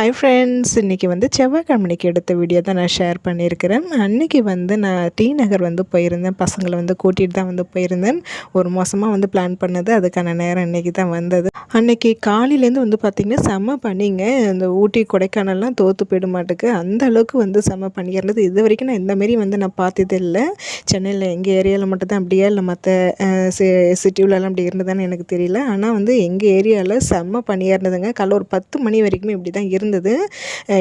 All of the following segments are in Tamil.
ஹாய் ஃப்ரெண்ட்ஸ் இன்றைக்கி வந்து செவ்வாய்க்கிழமைக்கு எடுத்த வீடியோ தான் நான் ஷேர் பண்ணியிருக்கிறேன். அன்றைக்கி வந்து நான் டி நகர் வந்து போயிருந்தேன். பசங்களை வந்து கூட்டிகிட்டு தான் வந்து போயிருந்தேன். ஒரு மாதமாக வந்து பிளான் பண்ணது. அதுக்கான நேரம் இன்றைக்கி தான் வந்தது. அன்றைக்கி காலையிலேருந்து வந்து பார்த்திங்கன்னா செம்ம பண்ணிங்க இந்த ஊட்டி கொடைக்கானல்லாம் தோற்று போயிட மாட்டுக்கு. அந்த அளவுக்கு வந்து செம்ம பண்ணி இருந்தது. இது வரைக்கும் நான் இந்தமாரி வந்து நான் பார்த்ததே இல்லை. சென்னையில் எங்கள் ஏரியாவில் மட்டும்தான் அப்படியே? இல்லை மற்ற சிட்டிவிலலாம் அப்படி இருந்ததுன்னு எனக்கு தெரியல. ஆனால் வந்து எங்கள் ஏரியாவில் செம்ம பனியாக இருந்ததுங்க. காலைல ஒரு பத்து மணி வரைக்குமே இப்படி தான் இருந்தது.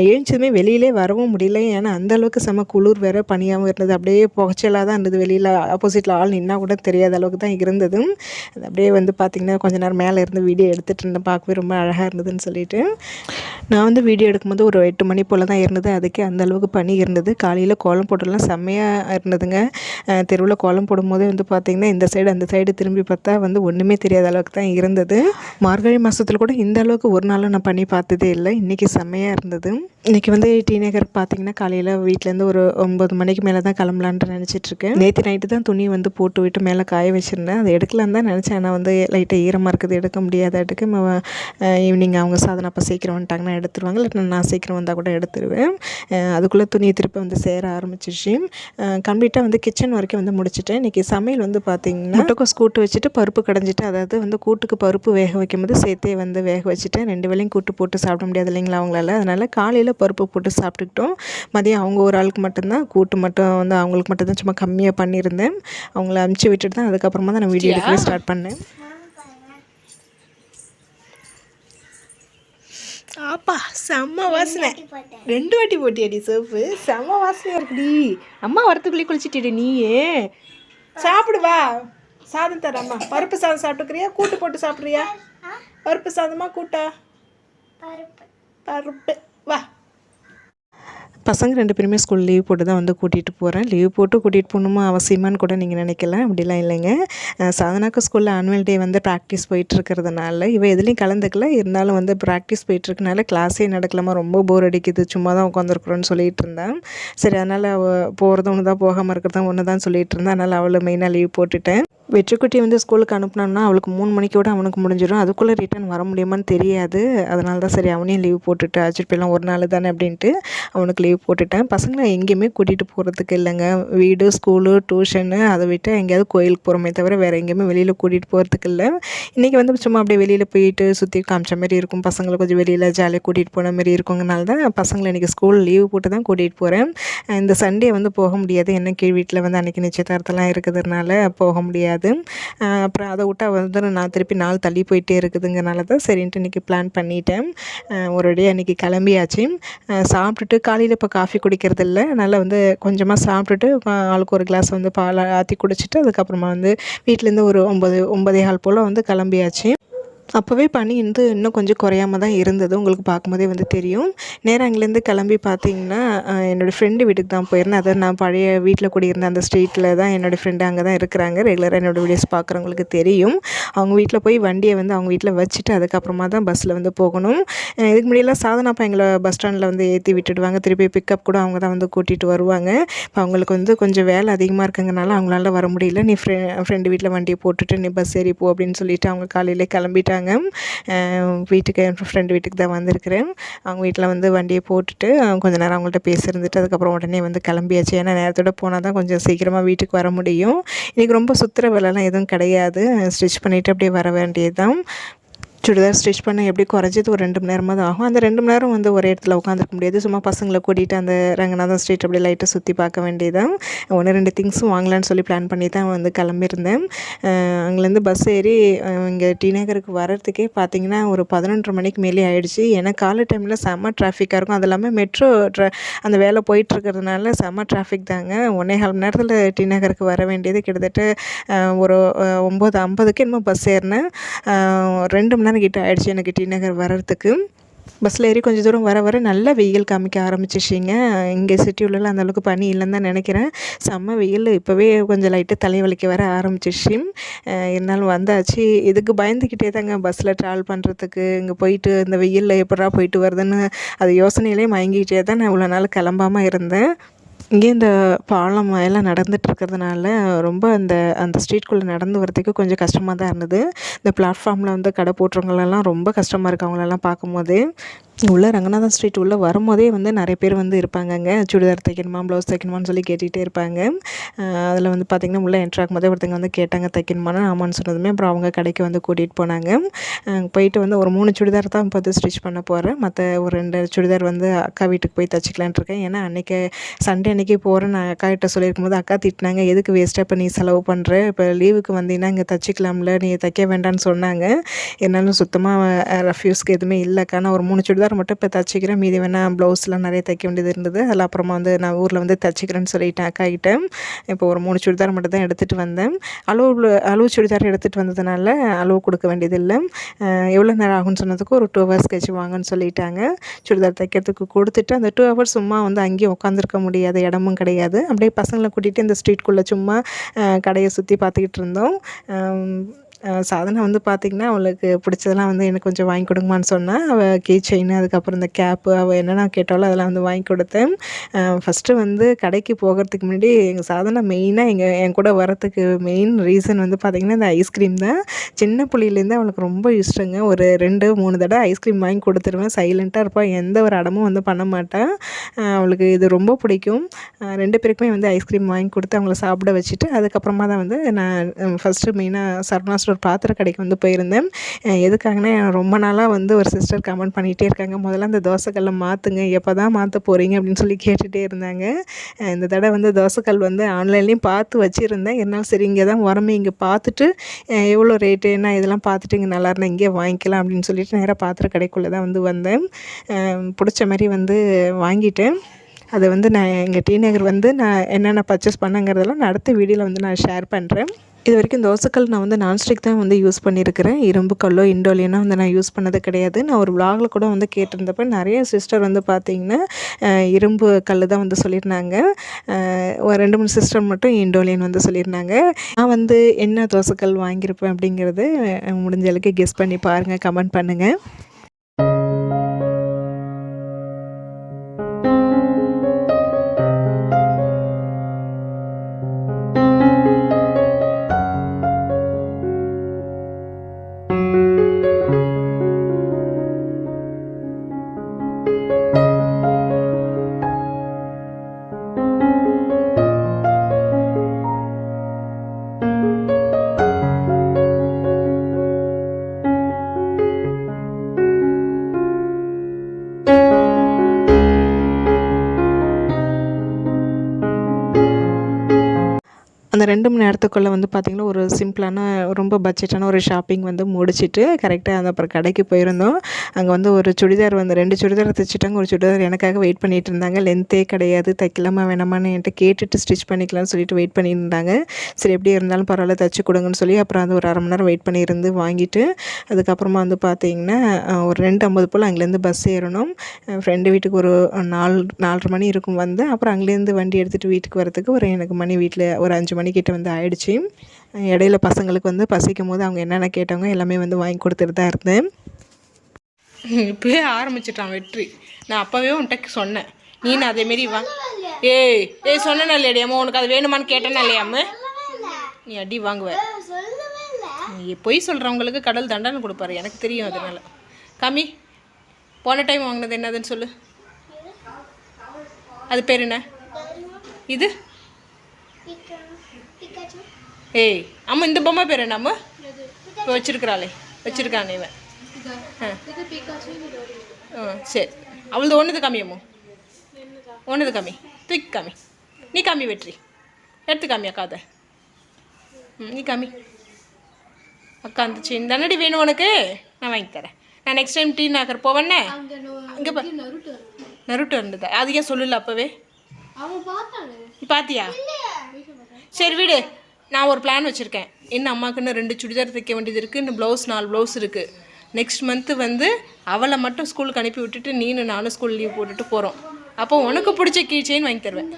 எழுந்ததுமே வெளியிலே வரவும் முடியல. ஏன்னா அந்த அளவுக்கு செம்ம குளிர் வேறு பனியாகவும் இருந்தது. அப்படியே புகைச்சலாக தான் இருந்தது. வெளியில் ஆப்போசிட்டில் ஆள் நின்னா கூட தெரியாத அளவுக்கு தான் இருந்தது. அப்படியே வந்து பார்த்திங்கன்னா கொஞ்ச நேரம் மேலே இருந்து வீடியோ எடுத்துகிட்டு இருந்தேன். பார்க்கவே ரொம்ப அழகாக இருந்ததுன்னு சொல்லிட்டு. நான் வந்து வீடியோ எடுக்கும்போது ஒரு எட்டு மணி போல் தான் இருந்தது. அதுக்கே அந்த அளவுக்கு பனி இருந்தது. காலையில் கோலம் போட்டுலாம் செம்மையாக இருந்ததுங்க. தெருவில் கோலம் போடும்போது வந்து பார்த்திங்கன்னா இந்த சைடு அந்த சைடு திரும்பி பார்த்தா வந்து ஒன்றுமே தெரியாத அளவுக்கு தான் இருந்தது. மார்கழி மாதத்தில் கூட இந்த அளவுக்கு ஒரு நாளும் நான் பண்ணி பார்த்ததே இல்லை. இன்றைக்கி செம்மையாக இருந்தது. இன்றைக்கி வந்து டி நகர் பார்த்திங்கன்னா காலையில் வீட்டிலேருந்து ஒரு ஒம்பது மணிக்கு மேலே தான் கிளம்பலான்ட்டு நினச்சிட்ருக்கேன். நேற்று நைட்டு தான் துணி வந்து போட்டு விட்டு மேலே காய வச்சுருந்தேன். அதை எடுக்கலான்னு தான் நினச்சேன். ஆனால் வந்து லைட்டாக ஈரமாக இருக்குது. எடுக்க முடியாதாட்டுக்கு ஈவினிங் அவங்க சாதனை அப்போ சீக்கிரம் வந்துட்டாங்கன்னா எடுத்துருவாங்க. இல்லை நான் சீக்கிரம் வந்தால் கூட எடுத்துருவேன். அதுக்குள்ளே துணி திருப்பி வந்து சேர ஆரம்பிச்சிச்சு கம்ப்ளீட்டாக வந்து கிச்சன் வரைக்கும் வந்து முடிச்சிட்டேன். இன்றைக்கி சமையல் வந்து பார்த்திங்கன்னா முட்டைக்கோஸ் கூட்டு வச்சுட்டு பருப்பு கடைஞ்சிட்டு அதாவது வந்து கூட்டுக்கு பருப்பு வேக வைக்கும்போது சேர்த்தே வந்து வேக வச்சுட்டேன். ரெண்டு வேலையும் கூட்டு போட்டு சாப்பிட முடியாது இல்லைங்களா? அவங்களால. அதனால் காலையில் பருப்பு போட்டு சாப்பிட்டுக்கிட்டோம். மதியம் அவங்க ஒரு ஆளுக்கு மட்டும்தான் கூட்டு மட்டும் வந்து அவங்களுக்கு மட்டும்தான் சும்மா கம்மியாக பண்ணியிருந்தேன். அவங்கள அமுச்சு விட்டுட்டு தான் அதுக்கப்புறமா தான் நான் வீடியோ எடுக்கவே ஸ்டார்ட் பண்ணேன். ஆப்பா செம்ம வாசனை. ரெண்டு வாட்டி போட்டியாடி சோப்பு செம்ம வாசனையாக இருக்குடி. அம்மா வரத்துக்குள்ளே குளிச்சிட்டிடி நீயே. சாப்பிடு வா. சாதம் தர அம்மா. பருப்பு சாதம் சாப்பிட்டுக்கிறியா? கூட்டு போட்டு சாப்பிட்றியா? பருப்பு சாதமா கூட்டா? பருப்பு. வா. பசங்க ரெண்டு பேருமே ஸ்கூல் லீவ் போட்டு தான் வந்து கூட்டிகிட்டு போகிறேன் லீவ் போட்டு கூட்டிகிட்டு போகணுமா அவசியமானு கூட நீங்கள் நினைக்கல. அப்படிலாம் இல்லைங்க. சாதனாக்கு ஸ்கூலில் ஆனுவல் டே வந்து ப்ராக்டிஸ் போயிட்டுருக்கிறதுனால இவன் எதுலேயும் கலந்துக்கல. இருந்தாலும் வந்து ப்ராக்டிஸ் போயிட்டுருக்கனால கிளாஸே நடக்கலாமா ரொம்ப போர் அடிக்குது. சும்மா தான் உட்காந்துருக்குறோன்னு சொல்லிட்டு இருந்தேன். சரி அதனால் அவள் போகிறது ஒன்று தான் போகாமல் இருக்கிறதா ஒன்று தான் சொல்லிட்டு இருந்தேன். அதனால் அவளை மெயினாக லீவ் போட்டுட்டேன். வெற்றிக்குட்டி வந்து ஸ்கூலுக்கு அனுப்புனோம்னா அவளுக்கு மூணு மணிக்கோட அவனுக்கு முடிஞ்சிடும். அதுக்குள்ளே ரிட்டன் வர முடியுமான்னு தெரியாது. அதனால தான் சரி அவனையும் லீவ் போட்டுட்டு அழைச்சிட்டு போயிடலாம் ஒரு நாள் தானே அப்படின்ட்டு அவனுக்கு லீவ் போட்டுட்டேன். பசங்களை எங்கேயுமே கூட்டிகிட்டு போகிறதுக்கு இல்லைங்க. வீடு ஸ்கூலு டியூஷனு அதை விட்டு எங்கேயாவது கோயிலுக்கு போகிறோமே தவிர வேறு எங்கேயுமே வெளியில் கூட்டிகிட்டு போகிறதுக்கு இல்லை. இன்றைக்கி வந்து சும்மா அப்படியே வெளியில் போயிட்டு சுற்றி காமிச்ச மாதிரி இருக்கும். பசங்களை கொஞ்சம் வெளியில் ஜாலியாக கூட்டிகிட்டு போன மாதிரி இருக்குங்கனால தான் பசங்களை இன்றைக்கி ஸ்கூல் லீவ் போட்டு தான் கூட்டிகிட்டு போகிறேன் இந்த சண்டே வந்து போக முடியாது. என்ன கீழ் வீட்டில் வந்து அன்றைக்கி நிச்சயதார்த்தம்லாம் இருக்கிறதுனால போக முடியாது. அப்புறம் அதை விட்டு வந்து நான் திருப்பி நாள் தள்ளி போயிட்டே இருக்குதுங்கிறனால தான் சரின்ட்டு இன்றைக்கி பிளான் பண்ணிட்டேன். ஒரு டே அன்றைக்கி கிளம்பியாச்சு. சாப்பிட்டுட்டு காலையில் இப்போ காஃபி குடிக்கிறது இல்லை. அதனால் வந்து கொஞ்சமாக சாப்பிட்டுட்டு ஆளுக்கு ஒரு கிளாஸ் வந்து பால் ஆற்றி குடிச்சிட்டு அதுக்கப்புறமா வந்து வீட்டிலேருந்து ஒரு ஒம்பது ஒம்பதே கால் போல் வந்து கிளம்பியாச்சு. அப்போவே பனி வந்து இன்னும் கொஞ்சம் குறையாம தான் இருந்தது. உங்களுக்கு பார்க்கும்போதே வந்து தெரியும். நேராக அங்கேருந்து கிளம்பி பார்த்தீங்கன்னா என்னோடய ஃப்ரெண்டு வீட்டுக்கு தான் போயிருந்தேன். அதை நான் பழைய வீட்டில் குடியிருந்த அந்த ஸ்ட்ரீட்டில் தான் என்னோடய ஃப்ரெண்டு அங்கே தான் இருக்கிறாங்க ரெகுலராக என்னோடய வீடியோஸ் பார்க்குறவங்களுக்கு தெரியும். அவங்க வீட்டில் போய் வண்டியை வந்து அவங்க வீட்டில் வச்சுட்டு அதுக்கப்புறமா தான் பஸ்ஸில் வந்து போகணும். இதுக்கு முன்னாடியெல்லாம் சாதனாப்பா எங்களை பஸ் ஸ்டாண்டில் வந்து ஏற்றி விட்டுடுவாங்க. திருப்பி பிக்கப் கூட அவங்க தான் வந்து கூட்டிகிட்டு வருவாங்க. இப்போ அவங்களுக்கு வந்து கொஞ்சம் வேலை அதிகமாக இருக்குங்கனால அவங்களால வர முடியல. நீ ஃப்ரெ ஃப்ரெண்டு வீட்டில் வண்டியை போட்டுட்டு நீ பஸ் ஏறி போ அப்படின்னு சொல்லிட்டு அவங்க காலையிலே கிளம்பிட்டாங்க. வீட்டுக்கு என் ஃப்ரெண்டு வீட்டுக்கு தான் வந்திருக்கிறேன். அவங்க வீட்டில் வந்து வண்டியை போட்டுட்டு கொஞ்ச நேரம் அவங்கள்ட்ட பேசியிருந்துட்டு அதுக்கப்புறம் உடனே வந்து கிளம்பியாச்சு. ஏன்னா நேரத்தோட போனால் தான் கொஞ்சம் சீக்கிரமாக வீட்டுக்கு வர முடியும். இன்றைக்கி ரொம்ப சுற்றுற வேலைலாம் எதுவும் கிடையாது. ஸ்டிச் பண்ணிவிட்டு அப்படியே வர வேண்டியது தான் சுடிதார் ஸ்டிச் பண்ண எப்படி குறைஞ்சது ஒரு ரெண்டு மணி நேரமாக தான் ஆகும். அந்த ரெண்டு மணி நேரம் வந்து ஒரே இடத்துல உட்காந்துருக்க முடியாது. சும்மா பசங்களை கூட்டிகிட்டு அந்த ரங்கநாதன் ஸ்ட்ரீட் அப்படியே லைட்டாக சுற்றி பார்க்க வேண்டியதான் ஒன்று ரெண்டு திங்ஸும் வாங்கலான்னு சொல்லி பிளான் பண்ணி தான் வந்து கிளம்பியிருந்தேன். அங்கேருந்து பஸ் ஏறி இங்கே டி நகருக்கு வர்றதுக்கே பார்த்தீங்கன்னா ஒரு பதினொன்றரை மணிக்கு மேலே ஆகிடுச்சு ஏன்னா காலை டைமில் செம்ம டிராஃபிக்காக இருக்கும். அது இல்லாமல் மெட்ரோ அந்த வேலை போயிட்டுருக்கிறதுனால செம்ம டிராஃபிக் தாங்க. ஒன்றே கால் மணி நேரத்தில் டி நகருக்கு வர வேண்டியது கிட்டத்தட்ட ஒரு ஒம்பது ஐம்பதுக்கு என்னமோ பஸ் ஏறினேன். ரெண்டு மணி நேரம் கிட்ட ஆயிடுச்சு எனக்கு டி நகர் வர்றதுக்கு. பஸ்ஸில் ஏறி கொஞ்சம் தூரம் வர வர நல்ல வெயில் காமிக்க ஆரம்பிச்சிச்சிங்க இங்கே சிட்டி உள்ளலாம் அந்தளவுக்கு பனி இல்லைன்னு தான் நினைக்கிறேன். செம்ம வெயில் இப்போவே கொஞ்சம் லைட்டாக தலைவலிக்க வர ஆரம்பிச்சிச்சு இருந்தாலும் வந்தாச்சு. இதுக்கு பயந்துக்கிட்டே தாங்க பஸ்ஸில் ட்ராவல் பண்ணுறதுக்கு இங்கே போயிட்டு இந்த வெயிலில் எப்படா போயிட்டு வருதுன்னு அது யோசனையிலே மயங்கிக்கிட்டே தான் நான் இவ்வளோ நாள் கிளம்பாமல் இருந்தேன். இங்கே இந்த பாலம் எல்லாம் நடந்துகிட்ருக்கிறதுனால ரொம்ப அந்த அந்த ஸ்ட்ரீட்குள்ளே நடந்து வரதுக்கு கொஞ்சம் கஷ்டமாக தான் இருந்தது. இந்த பிளாட்ஃபார்மில் வந்து கடை போட்டுறவங்களெல்லாம் ரொம்ப கஷ்டமாக இருக்குது அவங்களெல்லாம் பார்க்கும்போது உள்ளே ரங்கநாதன் ஸ்ட்ரீட் உள்ளே வரும்போதே வந்து நிறைய பேர் வந்து இருப்பாங்கங்க. சுடிதார் தைக்கணுமா ப்ளவுஸ் தைக்கணுமான்னு சொல்லி கேட்டுகிட்டே இருப்பாங்க. அதில் வந்து பார்த்திங்கன்னா உள்ளே என்ட்ரு ஆகும்போதே ஒருத்தங்க வந்து கேட்டாங்க தைக்கணுமான்னு? ஆமான்னு சொன்னதுமே அப்புறம் அவங்க கடைக்கு வந்து கூட்டிகிட்டு போனாங்க. போயிட்டு வந்து ஒரு மூணு சுடிதார் தான் இப்போ ஸ்டிச் பண்ண போகிறேன் மற்ற ஒரு ரெண்டு சுடிதார் வந்து அக்கா வீட்டுக்கு போய் தைச்சிக்கலான்ட்டு இருக்கேன். ஏன்னா அன்றைக்கி சண்டே அன்றைக்கி போகிறேன் நான் அக்கா கிட்ட சொல்லியிருக்கும் போது அக்கா திட்டினாங்க எதுக்கு வேஸ்ட்டாக இப்போ நீ செலவு பண்ணுற இப்போ லீவுக்கு வந்தீங்கன்னா இங்கே தச்சுக்கலாம்ல நீ தைக்க வேண்டாம்னு சொன்னாங்க. என்னாலும் சுத்தமாக ரஃப்யூஸ்க்கு எதுவுமே இல்லைக்கா. நான் ஒரு மூணு சுடிதார் மட்டும் இப்போ தைச்சிக்கிறேன். மீதி வேணால் ப்ளவுஸ்லாம் நிறைய தைக்க வேண்டியது இருந்தது. அதில் அப்புறமா வந்து நான் ஊரில் வந்து தைச்சிக்கிறேன்னு சொல்லிட்டேன் அக்கா இப்போ ஒரு மூணு சுடிதார் மட்டும் தான் எடுத்துகிட்டு வந்தேன். அளவு அளவு சுடிதார் எடுத்துகிட்டு வந்ததுனால அளவு கொடுக்க வேண்டியதில்லை. எவ்வளோ நேரம் ஆகும்னு சொன்னதுக்கு ஒரு டூ ஹவர்ஸ் கழிச்சு வாங்கன்னு சொல்லிட்டாங்க. சுடிதார் தைக்கிறதுக்கு கொடுத்துட்டு அந்த டூ ஹவர்ஸ் சும்மா வந்து அங்கேயும் உட்காந்துருக்க முடியாத இடமும் கிடையாது. அப்படியே பசங்களை கூட்டிகிட்டு இந்த ஸ்ட்ரீட்குள்ளே சும்மா கடையை சுற்றி பார்த்துக்கிட்டு இருந்தோம். சாதனை வந்து பார்த்திங்கன்னா அவளுக்கு பிடிச்சதெல்லாம் வந்து எனக்கு கொஞ்சம் வாங்கி கொடுங்கம்மான்னு சொன்னால் அவள் கீ செயின் அதுக்கப்புறம் இந்த கேப்பு அவள் என்னென்ன கேட்டாலும் அதெல்லாம் வந்து வாங்கி கொடுத்தேன். ஃபஸ்ட்டு வந்து கடைக்கு போகிறதுக்கு முன்னாடி எங்கள் சாதனை மெயினாக எங்கள் என் கூட வரத்துக்கு மெயின் ரீசன் வந்து பார்த்திங்கன்னா இந்த ஐஸ்கிரீம் தான். சின்ன புள்ளியிலேருந்து அவளுக்கு ரொம்ப இஷ்டங்க. ஒரு ரெண்டு மூணு தடவை ஐஸ்கிரீம் வாங்கி கொடுத்துருவேன். சைலண்ட்டாக இருப்பாள் எந்த ஒரு அடமும் வந்து பண்ண மாட்டாள் அவளுக்கு இது ரொம்ப பிடிக்கும். ரெண்டு பேருக்குமே வந்து ஐஸ்கிரீம் வாங்கி கொடுத்து அவங்கள சாப்பிட வச்சுட்டு அதுக்கப்புறமா தான் வந்து நான் ஃபஸ்ட்டு மெயினாக ஒரு ஸ்டோர் பாத்திர கடைக்கு வந்து போயிருந்தேன். எதுக்காகனா ரொம்ப நாளாக வந்து ஒரு சிஸ்டர் கமெண்ட் பண்ணிகிட்டே இருக்காங்க. முதல்ல அந்த தோசைக்கல்லை மாற்றுங்க எப்போ தான் மாற்ற போகிறீங்க அப்படின்னு சொல்லி கேட்டுகிட்டே இருந்தாங்க. இந்த தடவை வந்து தோசைக்கல் வந்து ஆன்லைன்லேயும் பார்த்து வச்சுருந்தேன். இருந்தாலும் சரி இங்கே தான் உரமே இங்கே பார்த்துட்டு எவ்வளோ ரேட்டு என்ன இதெல்லாம் பார்த்துட்டு இங்கே நல்லா இருந்தால் இங்கே வாங்கிக்கலாம் அப்படின்னு சொல்லிட்டு நேராக பாத்திர கடைக்குள்ளே தான் வந்து வந்தேன். பிடிச்ச மாதிரி வந்து வாங்கிட்டேன். அதை வந்து நான் எங்கள் டி நகர் வந்து நான் என்னென்ன பர்ச்சேஸ் பண்ணங்கிறதெல்லாம் நான் அடுத்த வீடியோவில் வந்து நான் ஷேர் பண்ணுறேன் இது வரைக்கும் தோசைக்கல் நான் வந்து நான்ஸ்டிக் தான் வந்து யூஸ் பண்ணியிருக்கிறேன் இரும்பு கல்லோ இண்டோலியனோ வந்து நான் யூஸ் பண்ணது கிடையாது. நான் ஒரு vlogல கூட வந்து கேட்டிருந்தப்ப நிறைய சிஸ்டர் வந்து பார்த்திங்கன்னா இரும்பு கல் தான் வந்து சொல்லியிருந்தாங்க. ஒரு ரெண்டு மூணு சிஸ்டர் மட்டும் இண்டோலியன் வந்து சொல்லியிருந்தாங்க. நான் வந்து என்ன தோசைக்கல் வாங்கியிருப்பேன் அப்படிங்கிறது முடிஞ்ச அளவுக்கு கெஸ் பண்ணி பாருங்கள் கமெண்ட் பண்ணுங்கள் அந்த ரெண்டு மணி நேரத்துக்குள்ளே வந்து பார்த்திங்கன்னா ஒரு சிம்பிளான ரொம்ப பட்ஜெட்டான ஒரு ஷாப்பிங் வந்து முடிச்சிட்டு கரெக்டாக அந்த அப்புறம் கடைக்கு போயிருந்தோம். அங்கே வந்து ஒரு சுடிதார் வந்து ரெண்டு சுடிதார் தைச்சிட்டாங்க. ஒரு சுடிதார் எனக்காக வெயிட் பண்ணிட்டு இருந்தாங்க. லென்த்தே கிடையாது. தைக்கலாமா வேணாமான்னு என்கிட்ட கேட்டுட்டு ஸ்டிச் பண்ணிக்கலாம்னு சொல்லிட்டு வெயிட் பண்ணியிருந்தாங்க. சரி எப்படி இருந்தாலும் பரவாயில்ல தைச்சி கொடுங்கன்னு சொல்லி அப்புறம் அது ஒரு அரை மணி நேரம் வெயிட் பண்ணியிருந்து வாங்கிட்டு அதுக்கப்புறமா வந்து பார்த்திங்கன்னா ஒரு ரெண்டு ஐம்பது போல் அங்கேருந்து பஸ் ஏறணும். ஃப்ரெண்டு வீட்டுக்கு ஒரு நாலு நாலரை மணி இருக்கும் வந்து அப்புறம் அங்கேருந்து வண்டி எடுத்துகிட்டு வீட்டுக்கு வரதுக்கு ஒரு எனக்கு மணி வீட்டில் ஒரு அஞ்சு மணி மணிக்கிட்ட வந்து ஆயிடுச்சு. இடையில பசங்களுக்கு வந்து பசிக்கும் போது அவங்க என்னென்ன கேட்டாங்க எல்லாமே வந்து வாங்கி கொடுத்துட்டு தான் இருந்தேன். இப்பவே ஆரம்பிச்சிட்டான் வெற்றி. நான் அப்போவே உன்கிட்ட சொன்னேன். நீ நான் அதேமாரி வா. ஏய் ஏய் சொன்னேன் இல்லையாடி அம்மா உனக்கு அது வேணுமான்னு கேட்டேன்னா இல்லையாம்மு நீ அடி வாங்குவ. நீ பொய் சொல்கிறவங்களுக்கு கடல் தண்டனை கொடுப்பாரு. எனக்கு தெரியும் அதனால. கம்மி போன டைம் வாங்கினது என்னதுன்னு சொல்லு. அது பேர் என்ன? இது? ஏய் அம்மா இந்த பொம்மை பேர் என்ன அம்மா இப்போ வச்சிருக்கிறாளே வச்சிருக்கானே இவன் ஆ ஆ சரி அவளது ஒன்றுது காமி அம்மு ஒன்றுது கம்மி தூக்கி கம்மி நீ கம்மி வெற்றி எடுத்து கம்மி அக்கா அதை ம் நீ கம்மி அக்கா அந்த செயின் தானடி வேணும் உனக்கு நான் வாங்கி தரேன் நான் நெக்ஸ்ட் டைம் டீ நகர் போவேன்னே அங்கே பா நருட்டு இருந்ததா அது ஏன் சொல்லல அப்போவே நீ பாத்தியா சரி விடு நான் ஒரு பிளான் வச்சுருக்கேன். என்ன அம்மாக்குன்னு ரெண்டு சுடிதார் தைக்க வேண்டியது இருக்குது இன்னும் ப்ளவுஸ் நாலு ப்ளவுஸ் இருக்குது நெக்ஸ்ட் மந்த்து வந்து அவளை மட்டும் ஸ்கூலுக்கு அனுப்பி விட்டுட்டு நீனு நானும் ஸ்கூல் லீவ் போட்டுட்டு போகிறோம் அப்போ உனக்கு பிடிச்ச கீ செயின் வாங்கி தருவேன்.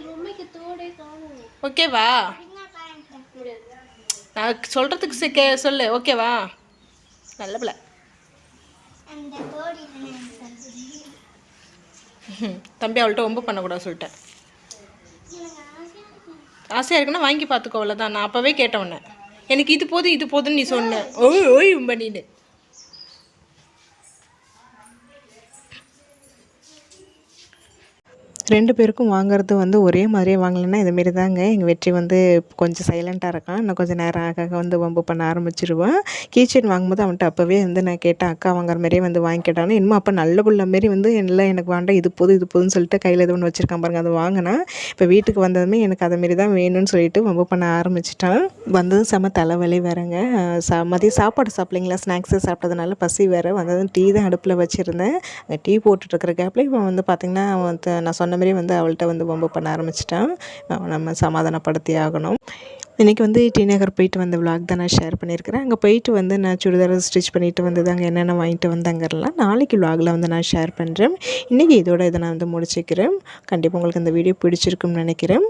ஓகேவா நான் சொல்கிறதுக்கு சே கே சொல்லு. ஓகேவா நல்ல பிள்ளை. தம்பி அவள்கிட்ட ரொம்ப பண்ணக்கூடாது சொல்லிட்டேன். ஆசையாக இருக்குன்னா வாங்கி பார்த்துக்கோ அவ்வளோதான் நான் அப்போவே கேட்டேன் எனக்கு இது போதும் இது போதும்னு நீ சொன்ன. ஓய் ஓய் பண்ணின்னு ரெண்டு பேருக்கும் வாங்குறது வந்து ஒரே மாதிரியே வாங்கலைன்னா இதுமாரி தாங்க. எங்கள் வெற்றி வந்து கொஞ்சம் சைலண்ட்டாக இருக்கான். இன்னும் கொஞ்சம் நேரம் ஆக ஆக வந்து வம்பு பண்ண ஆரம்பிச்சிருவான். கீச்செயின் வாங்கும்போது அவன்கிட்ட அப்போவே வந்து நான் கேட்டேன் அக்கா வாங்குற மாதிரியே வந்து வாங்கிக்கிட்டான்னு. இன்னும் அப்போ நல்ல புள்ள மாரி வந்து இல்லை எனக்கு வேண்டாம். இது போதும் இது போதும்னு சொல்லிட்டு கையில் எது ஒன்று வச்சுருக்கான் பாருங்க. அதை வாங்கினா இப்போ வீட்டுக்கு வந்ததுமே எனக்கு அதை மாரி தான் வேணும்னு சொல்லிட்டு வம்பு பண்ண ஆரம்பிச்சிட்டான். வந்ததும் செம தலைவலி வேறங்க. சா மதியம் சாப்பாடு சாப்பிட்லிங்களா? ஸ்நாக்ஸு சாப்பிட்டதுனால பசி வேறு. வந்ததும் டீ தான் அடுப்பில் வச்சுருந்தேன். டீ போட்டுட்ருக்கிற கேப்பில் இவன் வந்து பார்த்திங்கன்னா அவன் நான் சொன்ன மாதிரி வந்து அவள்கிட்ட வந்து வம்பு பண்ண ஆரம்பிச்சிட்டான். அவன் நம்ம சமாதானப்படுத்தி ஆகணும். இன்றைக்கி வந்து டி நகர் போயிட்டு வந்த விளாக் தான் நான் ஷேர் பண்ணியிருக்கிறேன். அங்கே போயிட்டு வந்து நான் சுடிதார் ஸ்டிச் பண்ணிட்டு வந்தது அங்கே என்னென்ன வாங்கிட்டு வந்தாங்கிறலாம் நாளைக்கு விளாகில் வந்து நான் ஷேர் பண்ணுறேன் இன்றைக்கி இதோட இதை நான் வந்து முடிச்சுக்கிறேன். கண்டிப்பாக உங்களுக்கு இந்த வீடியோ பிடிச்சிருக்கும்னு நினைக்கிறேன்.